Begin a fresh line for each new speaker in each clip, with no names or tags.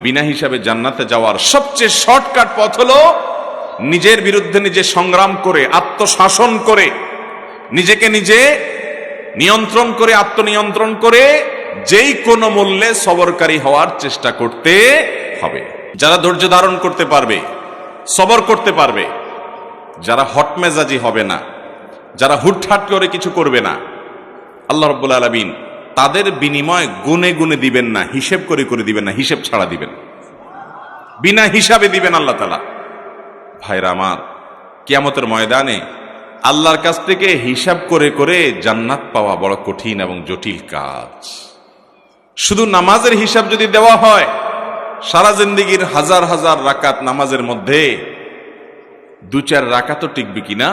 বিনা হিসাবে জান্নাতে যাওয়ার সবচেয়ে শর্টকাট পথ হলো নিজের বিরুদ্ধে নিজে সংগ্রাম করে, আত্মশাসন করে, নিজেকে নিজে নিয়ন্ত্রণ করে, আত্মনিয়ন্ত্রণ করে যেই কোনো মূল্যে সবরকারী হওয়ার চেষ্টা করতে হবে। যারা ধৈর্য ধারণ করতে পারবে, সবর করতে পারবে। যারা হটমেজাজি হবে না, যারা হুটহাট করে কিছু করবে না, আল্লাহ রব্বুল আলমিন তাদের বিনিময় গুনে গুনে দিবেন না, হিসেব করে করে দিবেন না, হিসেব ছাড়া দিবেন। বিনা হিসাবে দিবেন আল্লাহ তালা ভাইরা আমার, কিয়ামতের ময়দানে আল্লাহর কাছ থেকে হিসাব করে করে জান্নাত পাওয়া বড় কঠিন এবং জটিল কাজ। শুধু নামাজের হিসাব যদি দেওয়া হয়, সারা জিন্দিগির হাজার হাজার রাকাত নামাজের মধ্যে দু চার রাকাতও টিকবে কিনা?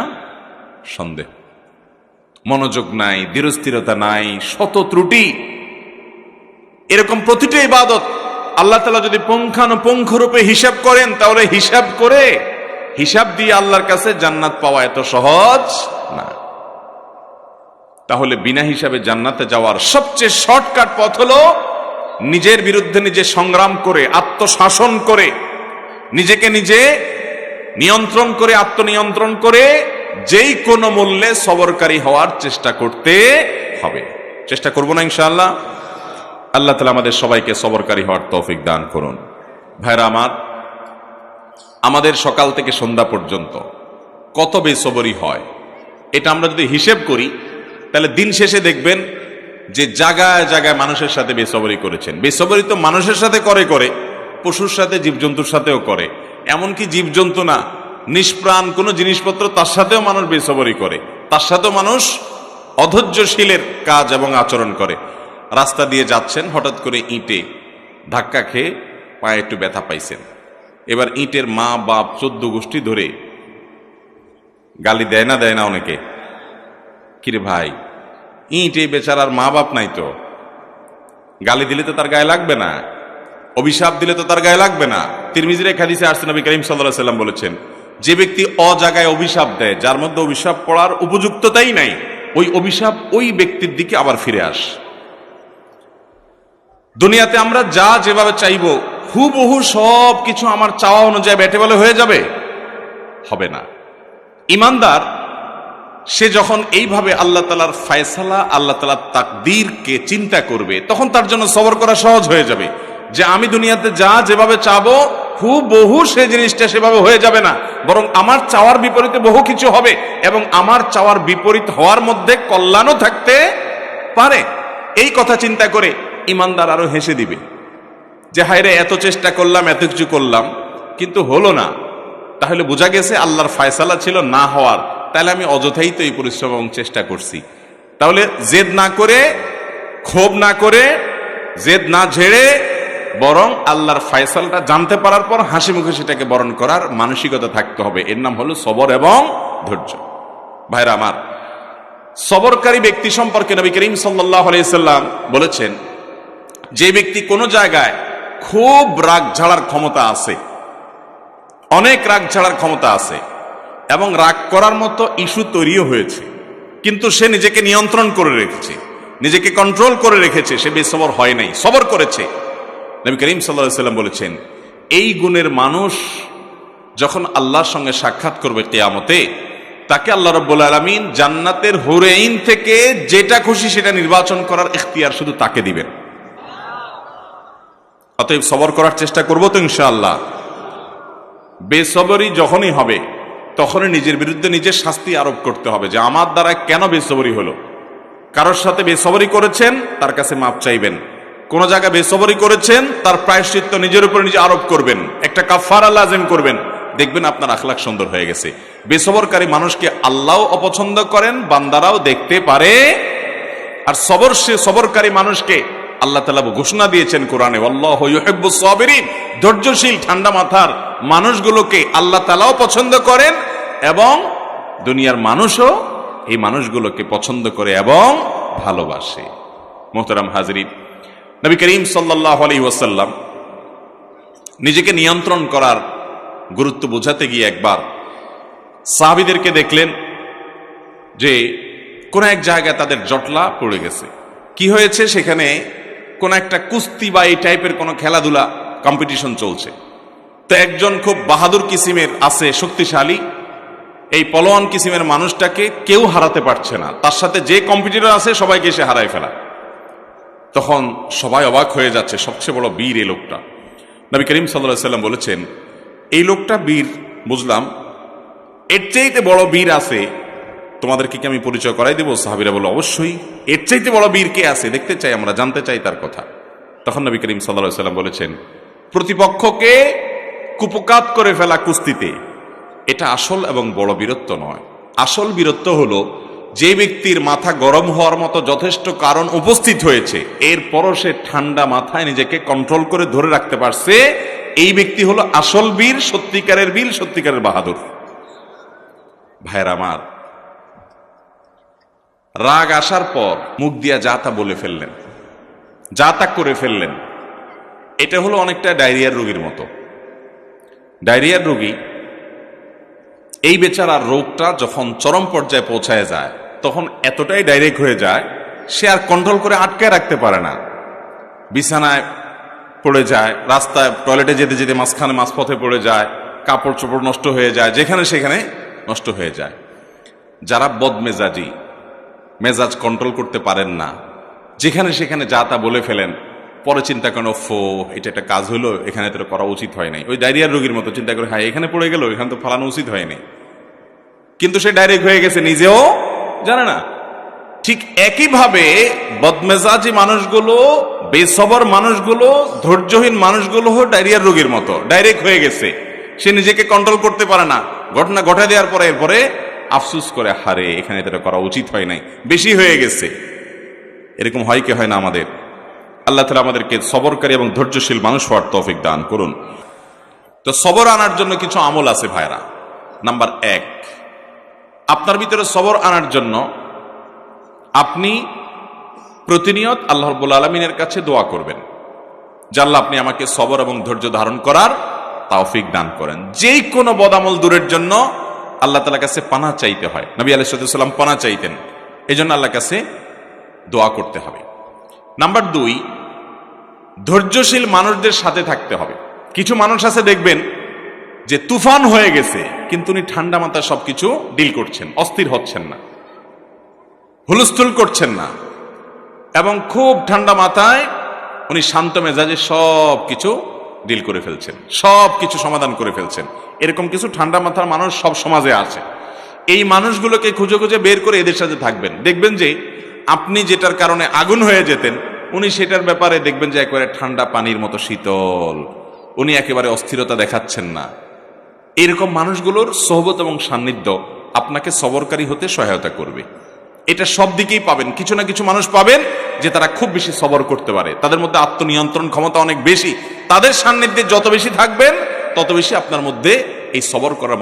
সন্দেহ। মনোযোগ নাই, দৃঢ়স্থিরতা নাই, শত ত্রুটি। এরকম প্রতিটা ইবাদত আল্লাহ তালা যদি পুঙ্খানুপুঙ্খ রূপে হিসাব করেন, তাহলে হিসাব করে হিসাব দিয়ে আল্লাহর কাছে জান্নাত পাওয়া এত সহজ না। তাহলে বিনা হিসাবে জান্নাতে যাওয়ার সবচেয়ে শর্টকাট পথ হলো নিজের বিরুদ্ধে নিজে সংগ্রাম করে, আত্মশাসন করে, নিজেকে নিজে নিয়ন্ত্রণ করে, আত্মনিয়ন্ত্রণ করে যেই কোনো মূল্যে সবরকারী হওয়ার চেষ্টা করতে হবে। চেষ্টা করব না ইনশাআল্লাহ। আল্লাহ তালা আমাদের সবাইকে সবরকারী হওয়ার তৌফিক দান করুন। ভাইরা আমার, আমাদের সকাল থেকে সন্ধ্যা পর্যন্ত কত বেসবরি হয়, এটা আমরা যদি হিসেব করি, তাহলে দিন শেষে দেখবেন যে জায়গায় জায়গায় মানুষের সাথে বেসবরি করেছেন। বেসবরি তো মানুষের সাথে করে করে, পশুর সাথে, জীবজন্তুর সাথেও করে। এমনকি জীবজন্তু না নিষ্প্রাণ কোনো জিনিসপত্র তার সাথেও মানুষ বেসবরি করে। তার সাথেও মানুষ অধৈর্যশীলের কাজ এবং আচরণ করে। রাস্তা দিয়ে যাচ্ছেন, হঠাৎ করে ইঁটে ধাক্কা খেয়ে পায়ে একটু ব্যথা পাইছেন। এবার ইঁটের মা, বাপ, চোদ্দ গোষ্ঠী ধরে গালি দেয় না দেয় না অনেকে। কিরে ভাই, ইঁট বেচারার মা বাপ নাই তো? গালি দিলে তো তার গায়ে লাগবে না। অভিশাপ দিলে তো তার গায়ে লাগবে না। তিরমিজির হাদিসে আসছে নবী করিম সাল্লাহ সাল্লাম বলেছেন যে ব্যক্তি অজাগায় অভিশাপ দেয়, যার মধ্যে অভিশাপ পড়ার উপযুক্ততাই নাই, ওই অভিশাপ ওই ব্যক্তির দিকে আবার ফিরে আস। দুনিয়াতে আমরা যা যেভাবে চাইব, হুবহু সব কিছু আমার চাওয়া অনুযায়ী ব্যাটে বলে হয়ে যাবে? হবে না। ইমানদার, সে যখন এইভাবে আল্লাহ তালার ফায়সালা, আল্লাহ তালার তাকদীরকে চিন্তা করবে, তখন তার জন্য সবর করা সহজ হয়ে যাবে যে আমি দুনিয়াতে যা যেভাবে চাবো খুব বহু সে জিনিসটা সেভাবে হয়ে যাবে না। বরং আমার চাওয়ার বিপরীতে বহু কিছু হবে এবং আমার চাওয়ার বিপরীত হওয়ার মধ্যে কল্যাণও থাকতে পারে। এই কথা চিন্তা করে ইমানদার আরও হেসে দিবে। যে হায়রে এত চেষ্টা করলাম, এত কিছু করলাম, কিন্তু হলো না। তাহলে বোঝা গেছে আল্লাহর ফায়সালা ছিল না হওয়ার। তাহলে আমি অযথাই তো এই পরিশ্রম এবং চেষ্টা করছি। তাহলে জেদ না করে, ক্ষোভ না করে, জেদ না ঝেড়ে বরং আল্লাহর ফায়সালটা জানতে পারার পর হাসি মুখে সেটাকে বরণ করার মানসিকতা থাকতে হবে। এর নাম হলো সবর এবং ধৈর্য। ভাইরা আমার, সবরকারী ব্যক্তি সম্পর্কে নবী করিম আলাইসাল্লাম বলেছেন, যে ব্যক্তি কোনো জায়গায় খুব রাগ ঝাড়ার ক্ষমতা আছে, অনেক রাগ ঝাড়ার ক্ষমতা আছে, এবং রাগ করার মতো ইস্যু তৈরিও হয়েছে, কিন্তু সে নিজেকে নিয়ন্ত্রণ করে রেখেছে, নিজেকে কন্ট্রোল করে রেখেছে, সে বেসবর হয় নাই, সবর করেছে। নবী করিম সাল্লাহ সাল্লাম বলেছেন, এই গুণের মানুষ যখন আল্লাহর সঙ্গে সাক্ষাৎ করবে কেয়ামতে, তাকে আল্লাহ রব্বুল আলমিন জান্নাতের হুরেইন থেকে যেটা খুশি সেটা নির্বাচন করার ইখতিয়ার শুধু তাকে দিবেন। অতএব সবর করার চেষ্টা করব তো ইনশাআল্লাহ। বেসবরি যখনই হবে, তখনই নিজের বিরুদ্ধে নিজের শাস্তি আরোপ করতে হবে যে আমার দ্বারা কেন বেসবরি হলো? কারোর সাথে বেসবরি করেছেন, তার কাছে মাপ চাইবেন। কোন জায়গায় বেসবরি করেছেন, তার প্রায়শ্চিত্ত নিজের উপর নিজে আরোপ করবেন। একটা কাফারা লাজেম করবেন। দেখবেন আপনার আখলাখ সুন্দর হয়ে গেছে। বেসবরকারী মানুষকে আল্লাহ অপছন্দ করেন, বান্দারাও দেখতে পারে। আর সবর সে সবরকারী মানুষকে আল্লাহ তালা ঘোষণা দিয়েছেন কোরআনে ধৈর্যশীল, ঠান্ডা মাথার মানুষগুলোকে আল্লাহ তালাও পছন্দ করেন এবং দুনিয়ার মানুষও এই মানুষগুলোকে পছন্দ করে এবং ভালোবাসে। মোহতারাম হাজরিন নবী করিম সাল্লাহ আলী ওয়াসাল্লাম নিজেকে নিয়ন্ত্রণ করার গুরুত্ব বোঝাতে গিয়ে একবার সাহাবিদেরকে দেখলেন যে কোন এক জায়গায় তাদের জটলা পড়ে গেছে। কি হয়েছে? সেখানে কোন একটা কুস্তি বা এই টাইপের কোনো খেলাধুলা কম্পিটিশন চলছে। তো একজন খুব বাহাদুর কিসিমের আছে, শক্তিশালী, এই পলোয়ান কিসিমের মানুষটাকে কেউ হারাতে পারছে না। তার সাথে যে কম্পিটিটর আছে, সবাইকে সে হারায় ফেলা। তখন সবাই অবাক হয়ে যাচ্ছে, সবচেয়ে বড় বীর এই লোকটা। নবী করিম সাল্লাহ সাল্লাম বলেছেন, এই লোকটা বীর, বুঝলাম, এর চাইতে বড় বীর আছে, তোমাদেরকে কি আমি পরিচয় করাই দেবো? সাহাবিরা বলো অবশ্যই, এর চাইতে বড় বীর কে আছে? দেখতে চাই, আমরা জানতে চাই তার কথা। তখন নবী করিম সাল্লাহ সাল্লাম বলেছেন, প্রতিপক্ষকে কুপকাত করে ফেলা কুস্তিতে, এটা আসল এবং বড় বীরত্ব নয়। আসল বীরত্ব হলো যে ব্যক্তির মাথা গরম হওয়ার মতো যথেষ্ট কারণ উপস্থিত হয়েছে, এরপরও সে ঠান্ডা মাথায় নিজেকে কন্ট্রোল করে ধরে রাখতে পারছে, এই ব্যক্তি হলো আসল বীর, সত্যিকারের বীর, সত্যিকারের বাহাদুর। ভাইয়ের আমার, রাগ আসার পর মুখ দিয়া যা তা বলে ফেললেন, যা তা করে ফেললেন, এটা হলো অনেকটা ডায়রিয়ার রোগীর মতো। ডায়রিয়ার রোগী এই বেচারার রোগটা যখন চরম পর্যায়ে পৌঁছায় যায়, তখন এতটাই ডাইরেক্ট হয়ে যায়, সে আর কন্ট্রোল করে আটকায় রাখতে পারে না। বিছানায় পড়ে যায়, রাস্তায় টয়লেটে যেতে যেতে মাঝখানে মাঝপথে পড়ে যায় কাপড় চোপড় নষ্ট হয়ে যায়, যেখানে সেখানে নষ্ট হয়ে যায়। যারা বদমেজাজি, মেজাজ কন্ট্রোল করতে পারেন না, যেখানে সেখানে যা তা বলে ফেলেন পরে চিন্তা করেন ফো এটা একটা কাজ হলো, এখানে তো করা উচিত হয় নাই। ওই ডায়রিয়ার রোগীর মতো চিন্তা করে হ্যাঁ এখানে পড়ে গেল, এখানে তো ফালানো উচিত হয়নি কিন্তু সে ডাইরেক্ট হয়ে গেছে, নিজেও জানে না। ঠিক একইভাবে বদমেজাজি মানুষগুলো, বেসবর মানুষগুলো, ধৈর্যহীন মানুষগুলো ডায়রিয়ার রোগীর মতো। ডাইরেক্ট হয়ে গেছে। সে নিজেকে কন্ট্রোল করতে পারে না। ঘটনা ঘটে দেওয়ার পরে, এরপরে আফসুস করে, হারে, এখানে এটা করা উচিত হয় নাই। বেশি হয়ে গেছে। এরকম হয় কি, হয় না আমাদের? আল্লাহ তালা আমাদেরকে সবরকারী এবং ধৈর্যশীল মানুষ হওয়ার তৌফিক দান করুন। তো সবর আনার জন্য কিছু আমল আছে ভাইরা নাম্বার এক, আপনার ভিতরে সবর আনার জন্য আপনি প্রতিনিয়ত আল্লাহ রব্বুল আলমিনের কাছে দোয়া করবেন। জাল্লা আপনি আমাকে সবর এবং ধৈর্য ধারণ করার তাওফিক দান করেন। যেই কোনো বদামল দূরের জন্য আল্লাহ তালা কাছে পানা চাইতে হয়। নবী আলাইসাল্লাম পানা চাইতেন। এই জন্য আল্লাহ কাছে দোয়া করতে হবে। নাম্বার দুই ধৈর্যশীল মানুষদের সাথে থাকতে হবে। কিছু মানুষ আছে দেখবেন যে তুফান হয়ে গেছে, কিন্তু উনি ঠান্ডা মাথায় সবকিছু ডিল করছেন, অস্থির হচ্ছেন না। হুলস্থুল করছেন না। এবং খুব ঠান্ডা মাথায় উনি শান্ত মেজাজে সব কিছু ডিল করে ফেলছেন সব কিছু সমাধান করে ফেলছেন। এরকম কিছু ঠান্ডা মাথার মানুষ সব সমাজে আছে। এই মানুষগুলোকে খুঁজে খুঁজে বের করে এদের সাথে থাকবেন। দেখবেন যে আপনি যেটার কারণে আগুন হয়ে যেতেন উনি সেটার ব্যাপারে দেখবেন যে একেবারে ঠান্ডা পানির মতো শীতল। উনি একেবারে অস্থিরতা দেখাচ্ছেন না। এরকম মানুষগুলোর সহবত এবং সান্নিধ্য আপনাকে সবরকারী হতে সহায়তা করবে। এটা সব দিকেই পাবেন। কিছু না কিছু মানুষ পাবেন যে তারা খুব বেশি সবর করতে পারে। তাদের মধ্যে আত্মনিয়ন্ত্রণ ক্ষমতা অনেক বেশি। তাদের সান্নিধ্যে যত বেশি থাকবেন, তত বেশি আপনার মধ্যে এই সবর করার